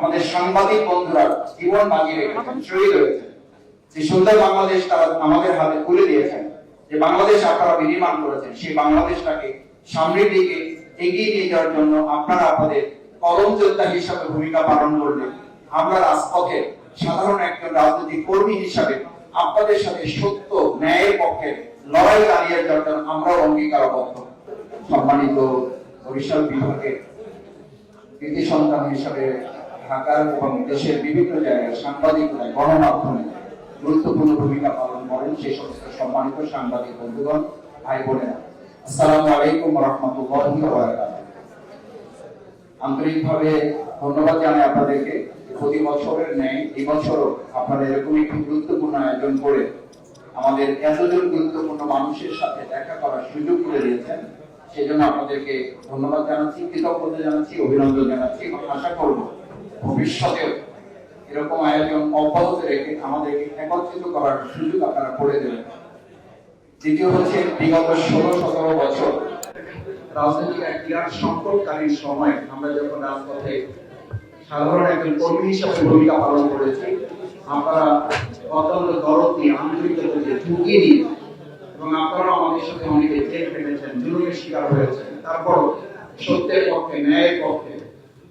আমাদের সাংবাদিক বন্ধুরা জীবন বাজি রেখেছেন, শহীদ হয়েছেন। যে সুন্দর বাংলাদেশ তারা আমাদের হাতে তুলে দিয়েছেন, যে বাংলাদেশ আপনারা বিনির্মাণ করেছেন, সেই বাংলাদেশটাকে সামনের দিকে এগিয়ে নিয়ে যাওয়ার জন্য আপনারা আপনাদের কলম যোদ্ধা হিসাবে ভূমিকা পালন করলেন। আমরা রাজপথে সাধারণ একজন রাজনৈতিক কর্মী হিসাবে আপনাদের সাথে সত্য ন্যায়ের পক্ষে লড়াই চালিয়ে যাওয়ার জন্য আমরাও অঙ্গীকারবদ্ধ। সম্মানিত বরিশাল বিভাগের সন্তান হিসাবে ঢাকার এবং দেশের বিভিন্ন জায়গায় সাংবাদিকরা গণমাধ্যমে গুরুত্বপূর্ণ ভূমিকা পালন করেন সেই সমস্ত সম্মানিত সাংবাদিক বন্ধুগণ, ভাই বোনেরা। আসসালামু আলাইকুম রহমতুল্লাহি আন্তরিকভাবে ধন্যবাদ জানাই আপনাদেরকে প্রতি বছরের ন্যায় এই বছরও আপনারা এরকম একটি গুরুত্বপূর্ণ আয়োজন করে আমাদের এতজন গুরুত্বপূর্ণ মানুষের সাথে দেখা করার সুযোগ করে দিয়েছেন। সেজন্য আপনাদেরকে ধন্যবাদ জানাচ্ছি, কৃতজ্ঞতা জানাচ্ছি, অভিনন্দন জানাচ্ছি এবং আশা করব ভবিষ্যতেও এরকম আয়োজন অব্যাহত রেখে আমাদেরকে একত্রিত করার সুযোগ আপনারা করে দেবেন। দ্বিতীয় হচ্ছে বিগত ষোলো, সতেরো বছর রাজনৈতিক এক বিরাট সংকটকালীন সময় আমরা যখন রাজপথে সাধারণ একজন কর্মী হিসাবে ভূমিকা পালন করেছি অত্যন্ত দরদ দিয়ে দিয়ে এবং আপনারা আমাদের সাথে অনেকে জেল কেটেছেন জুলুমের শিকার হয়েছেন। তারপর সত্যের পক্ষে, ন্যায়ের পক্ষে,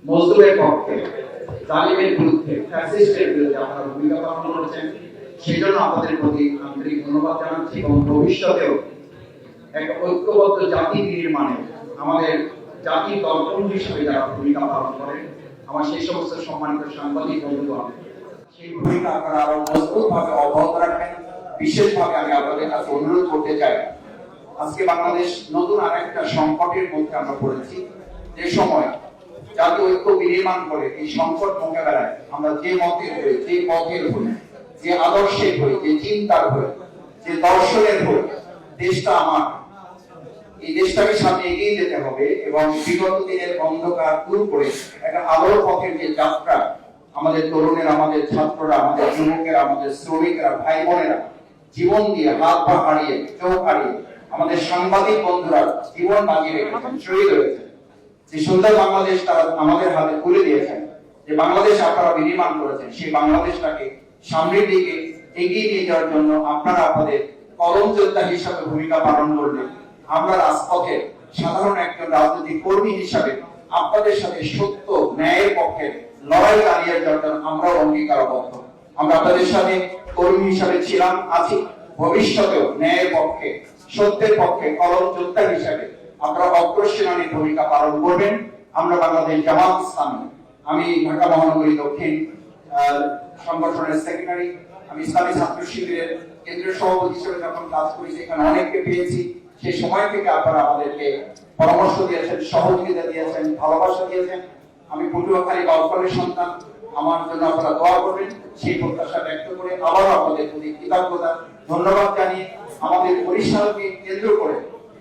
মজদুরের পক্ষে জালিমের বিরুদ্ধে, ফ্যাসিস্টের বিরুদ্ধে আপনারা ভূমিকা পালন করেছেন। সেই জন্য আপনাদের প্রতি আন্তরিক ধন্যবাদ জানাচ্ছি এবং ভবিষ্যতেও একটা ঐক্যবদ্ধ জাতি নির্মাণে আমাদের জাতির দর্পণ হিসেবে যারা ভূমিকা পালন করেন, আমার সেই সমস্ত সম্মানিত সাংবাদিক বন্ধুগণ, সেই ভূমিকা আপনারা আরও মজবুত ভাবে অব্যাহত রাখবেন বিশেষভাবে আমি আপনাদের কাছে অনুরোধ করতে চাই, আজকে বাংলাদেশ নতুন আরেকটা সংকটের মধ্যে আমরা পড়েছি। যে সময় জাতীয় ঐক্য বিনির্মাণ করে, এই সংকট মোকাবেলায় আমরা যে মতের হই, যে পথের হই, যে আদর্শের হই, যে চিন্তার হই, যে দর্শনের হই, দেশটা আমার। এই দেশটাকে সামনে এগিয়ে যেতে হবে এবং বিগত দিনের অন্ধকার দূর করে একটা আলোর পথের যে যাত্রা, আমাদের তরুণেরা, আমাদের ছাত্ররা, আমাদের যুবকেরা, আমাদের শ্রমিকরা ভাই বোনেরা জীবন দিয়ে হাত পা হারিয়ে, চোখ হারিয়ে আমাদের সাংবাদিক বন্ধুরা জীবন বাজি রেখেছেন, শহীদ হয়েছেন। যে সুন্দর বাংলাদেশ তারা আমাদের হাতে তুলে দিয়েছেন, যে বাংলাদেশ আপনারা বিনির্মাণ করেছেন, সেই বাংলাদেশটাকে সামনের দিকে এগিয়ে নিয়ে যাওয়ার জন্য আপনারা আপনাদের কলম যোদ্ধা হিসাবে ভূমিকা পালন করলেন। আমরা রাজপথে সাধারণ একজন রাজনৈতিক কর্মী হিসাবে আপনাদের সাথে সত্য ন্যায়ের পক্ষে লড়াই চালিয়ে যাওয়ার জন্য আমরাও অঙ্গীকারবদ্ধ। আমরা আপনাদের সাথে কর্মী হিসাবে ছিলাম, আছি। ভবিষ্যতেও ন্যায়ের পক্ষে, সত্যের পক্ষে কলম যোদ্ধা হিসাবে আপনারা অগ্রসেনানী ভূমিকা পালন করবেন। আমরা বাংলাদেশ জামাত ইসলামী, আমি ঢাকা মহানগরী দক্ষিণ সংগঠনের সেক্রেটারি আমি ইসলামী ছাত্র শিবিরের কেন্দ্রীয় সভাপতি হিসেবে যখন কাজ করেছি এখানে অনেককে পেয়েছি। সেই সময় থেকে আপনারা আমাদেরকে পরামর্শ দিয়েছেন, সহযোগিতা দিয়েছেন, ভালোবাসা দিয়েছেন। আমি পটুয়াখালী বাউফলের সন্তান, আমার জন্য আপনারা দোয়া করবেন। সেই প্রত্যাশা ব্যক্ত করে আবারও আপনাদের প্রতি কৃতজ্ঞতা, ধন্যবাদ জানিয়ে আমাদের বরিশালকে কেন্দ্র করে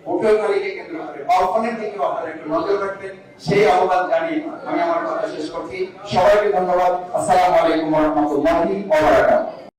পটুয়াখালীকে কেন্দ্র করে বাউফলের দিকেও আপনারা একটু নজর রাখবেন। সেই আহ্বান জানিয়ে আমি আমার কথা শেষ করছি। সবাইকে ধন্যবাদ। আসসালামু আলাইকুম রহমতুল্লাহি ওয়া বারাকাতুহু।